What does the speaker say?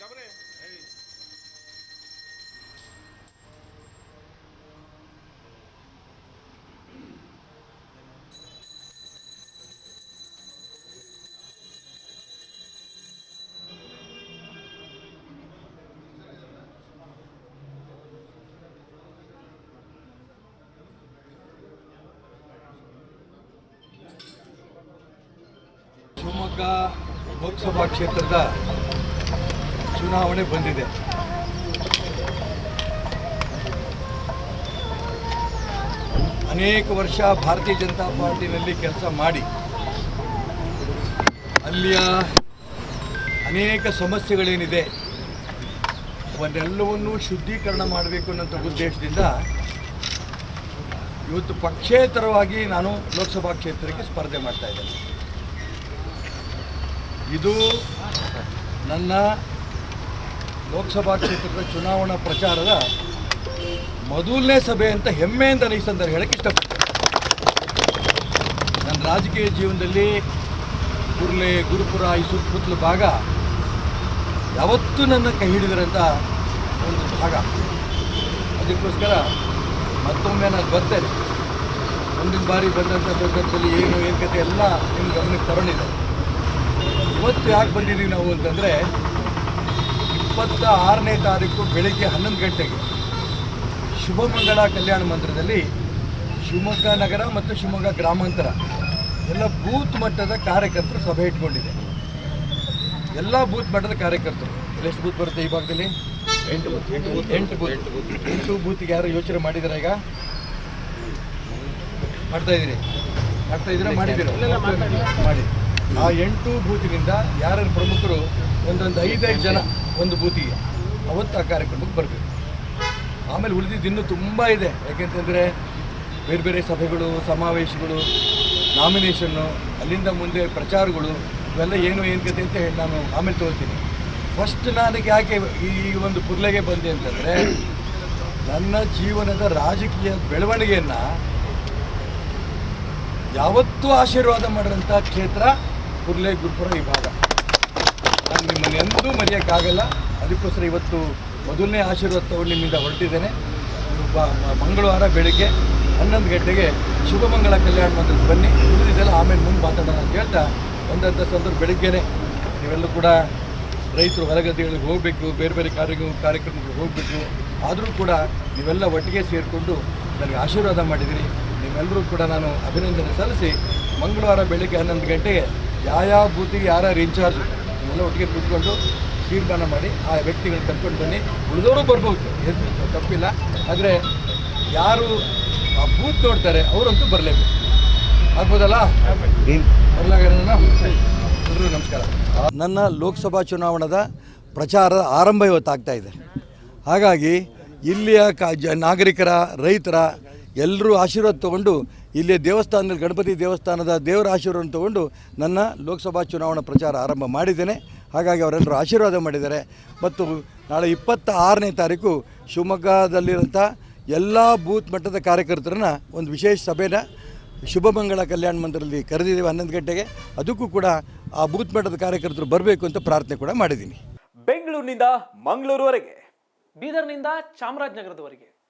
dobre? Hej. Shivamogga Lok Sabha ಕ್ಷೇತ್ರದ ಚುನಾವಣೆ ಬಂದಿದೆ. ಅನೇಕ ವರ್ಷ ಭಾರತೀಯ ಜನತಾ ಪಾರ್ಟಿನಲ್ಲಿ ಕೆಲಸ ಮಾಡಿ, ಅಲ್ಲಿಯ ಅನೇಕ ಸಮಸ್ಯೆಗಳೇನಿದೆ, ಅವನ್ನೆಲ್ಲವನ್ನೂ ಶುದ್ಧೀಕರಣ ಮಾಡಬೇಕು ಅನ್ನೋಂಥ ಉದ್ದೇಶದಿಂದ ಇವತ್ತು ಪಕ್ಷೇತರವಾಗಿ ನಾನು ಲೋಕಸಭಾ ಕ್ಷೇತ್ರಕ್ಕೆ ಸ್ಪರ್ಧೆ ಮಾಡ್ತಾ ಇದ್ದೇನೆ. ಇದು ನನ್ನ ಲೋಕಸಭಾ ಕ್ಷೇತ್ರದ ಚುನಾವಣಾ ಪ್ರಚಾರದ ಮೊದಲನೇ ಸಭೆ ಅಂತ ಹೆಮ್ಮೆಯಿಂದ ಸಂದರ್ಭ ಹೇಳಕ್ಕೆ ಇಷ್ಟಪಡ್ತೇನೆ. ನನ್ನ ರಾಜಕೀಯ ಜೀವನದಲ್ಲಿ ಕುರ್ಲೆ ಗುರುಪುರ ಈ ಸುತ್ತಮುತ್ತಲ ಭಾಗ ಯಾವತ್ತೂ ನನ್ನ ಕೈ ಹಿಡಿದಿರಂತ ಒಂದು ಭಾಗ. ಅದಕ್ಕೋಸ್ಕರ ಮತ್ತೊಮ್ಮೆ ನಾನು ಬರ್ತೇನೆ. ಮುಂದಿನ ಬಾರಿ ಬಂದಂಥ ಸಂದರ್ಭದಲ್ಲಿ ಏನು ಏನು ಕತೆ ಎಲ್ಲ ನಿಮ್ಮ ಗಮನಕ್ಕೆ ತಗೊಂಡಿದೆ ಇವತ್ತು ಯಾಕೆ ಬಂದಿದ್ದೀವಿ ನಾವು ಅಂತಂದರೆ ಇಪ್ಪತ್ತ ಆರನೇ ತಾರೀಕು ಬೆಳಗ್ಗೆ ಹನ್ನೊಂದು ಗಂಟೆಗೆ ಶುಭಮಂಗಳ ಕಲ್ಯಾಣ ಮಂದಿರದಲ್ಲಿ ಶಿವಮೊಗ್ಗ ನಗರ ಮತ್ತು ಶಿವಮೊಗ್ಗ ಗ್ರಾಮಾಂತರ ಎಲ್ಲ ಬೂತ್ ಮಟ್ಟದ ಕಾರ್ಯಕರ್ತರು ಸಭೆ ಇಟ್ಕೊಂಡಿದೆ. ಎಲ್ಲ ಬೂತ್ ಮಟ್ಟದ ಕಾರ್ಯಕರ್ತರು. ಎಷ್ಟು ಬೂತ್ ಬರುತ್ತೆ ಈ ಭಾಗದಲ್ಲಿ? ಎಂಟು ಬೂತ್. ಎಂಟು ಬೂತ್. ಎಂಟು ಬೂತಿಗೆ ಯಾರು ಯೋಚನೆ ಮಾಡಿದ್ದಾರೆ ಈಗ? ಮಾಡ್ತಾ ಇದ್ದೀರಿ. ಮಾಡ್ತಾ ಇದ್ದೀರಾ? ಮಾಡಿದ್ದೀರಾ? ಮಾಡಿ. ಆ ಎಂಟು ಬೂತಿನಿಂದ ಯಾರ್ಯಾರು ಪ್ರಮುಖರು? ಒಂದೊಂದು ಐದೈದು ಜನ. ಒಂದು ಬೂತಿಗೆ ಅವತ್ತು ಆ ಕಾರ್ಯಕ್ರಮಕ್ಕೆ ಬರಬೇಕು. ಆಮೇಲೆ ಉಳಿದಿದ್ದು ಇನ್ನೂ ತುಂಬ ಇದೆ. ಯಾಕೆಂತಂದರೆ ಬೇರೆ ಬೇರೆ ಸಭೆಗಳು, ಸಮಾವೇಶಗಳು, ನಾಮಿನೇಷನ್ನು, ಅಲ್ಲಿಂದ ಮುಂದೆ ಪ್ರಚಾರಗಳು, ಇವೆಲ್ಲ ಏನು ಏನು ಕತೆ ಅಂತ ಹೇಳಿ ನಾನು ಆಮೇಲೆ ತೋರ್ತೀನಿ ಫಸ್ಟ್ ನಾನು ಯಾಕೆ ಈ ಒಂದು ಕುರ್ಲೆಗೆ ಬಂದೆ ಅಂತಂದರೆ, ನನ್ನ ಜೀವನದ ರಾಜಕೀಯ ಬೆಳವಣಿಗೆಯನ್ನು ಯಾವತ್ತೂ ಆಶೀರ್ವಾದ ಮಾಡಿದಂಥ ಕ್ಷೇತ್ರ ಕುರ್ಲೆ ಗುರುಪುರ ವಿಭಾಗ. ಭಾಗ ನಾನು ನಿಮ್ಮನ್ನು ಎಂದೂ ಮರೆಯೋಕ್ಕಾಗಲ್ಲ. ಅದಕ್ಕೋಸ್ಕರ ಇವತ್ತು ಮೊದಲನೇ ಆಶೀರ್ವಾದ ತಗೊಂಡು ನಿಮ್ಮಿಂದ ಹೊರಟಿದ್ದೇನೆ. ಮಂಗಳವಾರ ಬೆಳಿಗ್ಗೆ ಹನ್ನೊಂದು ಗಂಟೆಗೆ ಶುಭಮಂಗಳ ಕಲ್ಯಾಣ ಮಂದಿರಕ್ಕೆ ಬನ್ನಿ. ಉಳಿದಿದ್ದೆಲ್ಲ ಆಮೇಲೆ ಮುಂದೆ ಮಾತಾಡೋಣ ಅಂತ ಹೇಳ್ತಾ ಒಂದಂಥ ಸಂದರ್ಭ ಬೆಳಿಗ್ಗೆನೆ. ನೀವೆಲ್ಲರೂ ಕೂಡ ರೈತರು ಹೊರಗದ್ದೆಗಳಿಗೆ ಹೋಗಬೇಕು, ಬೇರೆ ಬೇರೆ ಕಾರ್ಯ ಕಾರ್ಯಕ್ರಮಗಳಿಗೆ ಹೋಗಬೇಕು. ಆದರೂ ಕೂಡ ನೀವೆಲ್ಲ ಒಟ್ಟಿಗೆ ಸೇರಿಕೊಂಡು ನನಗೆ ಆಶೀರ್ವಾದ ಮಾಡಿದ್ದೀರಿ ನಿಮ್ಮೆಲ್ಲರೂ ಕೂಡ ನಾನು ಅಭಿನಂದನೆ ಸಲ್ಲಿಸಿ ಮಂಗಳವಾರ ಬೆಳಿಗ್ಗೆ ಹನ್ನೊಂದು ಗಂಟೆಗೆ ಯಾವ ಬೂತಿಗೆ ಯಾರ್ಯಾರು ಇನ್ಚಾರ್ಜ್ ನೀವೆಲ್ಲ ಒಟ್ಟಿಗೆ ಕೂತ್ಕೊಂಡು ತೀರ್ಮಾನ ಮಾಡಿ ಆ ವ್ಯಕ್ತಿಗಳು ಕರ್ಕೊಂಡು ಬನ್ನಿ. ಉಳಿದವರು ಬರ್ಬೋದು. ಎದ್ದು ತಪ್ಪಿಲ್ಲ. ಆದರೆ ಯಾರು ಆ ಬೂತ್ ನೋಡ್ತಾರೆ ಅವರಂತೂ ಬರಲೇಬೇಕು. ಆಗ್ಬೋದಲ್ಲ? ಎಲ್ಲರೂ ನಮಸ್ಕಾರ. ನನ್ನ ಲೋಕಸಭಾ ಚುನಾವಣದ ಪ್ರಚಾರ ಆರಂಭ ಇವತ್ತಾಗ್ತಾ ಇದೆ. ಹಾಗಾಗಿ ಇಲ್ಲಿಯ ಕಾ ಜ ನಾಗರಿಕರ ರೈತರ ಎಲ್ಲರೂ ಆಶೀರ್ವಾದ ತಗೊಂಡು ಇಲ್ಲಿ ದೇವಸ್ಥಾನದಲ್ಲಿ ಗಣಪತಿ ದೇವಸ್ಥಾನದ ದೇವರ ಆಶೀರ್ವಾದ ತಗೊಂಡು ನನ್ನ ಲೋಕಸಭಾ ಚುನಾವಣಾ ಪ್ರಚಾರ ಆರಂಭ ಮಾಡಿದ್ದೇನೆ. ಹಾಗಾಗಿ ಅವರೆಲ್ಲರೂ ಆಶೀರ್ವಾದ ಮಾಡಿದ್ದಾರೆ. ಮತ್ತು ನಾಳೆ ಇಪ್ಪತ್ತ ಆರನೇ ತಾರೀಕು ಶಿವಮೊಗ್ಗದಲ್ಲಿರುವಂಥ ಎಲ್ಲ ಬೂತ್ ಮಟ್ಟದ ಕಾರ್ಯಕರ್ತರನ್ನ ಒಂದು ವಿಶೇಷ ಸಭೆನ ಶುಭಮಂಗಳ ಕಲ್ಯಾಣ ಮಂದಿರದಲ್ಲಿ ಕರೆದಿದ್ದೇವೆ ಹನ್ನೊಂದು ಗಂಟೆಗೆ. ಅದಕ್ಕೂ ಕೂಡ ಆ ಬೂತ್ ಮಟ್ಟದ ಕಾರ್ಯಕರ್ತರು ಬರಬೇಕು ಅಂತ ಪ್ರಾರ್ಥನೆ ಕೂಡ ಮಾಡಿದ್ದೀನಿ. ಬೆಂಗಳೂರಿನಿಂದ ಮಂಗಳೂರುವರೆಗೆ. ಬೀದರ್ನಿಂದ ಚಾಮರಾಜನಗರದವರೆಗೆ.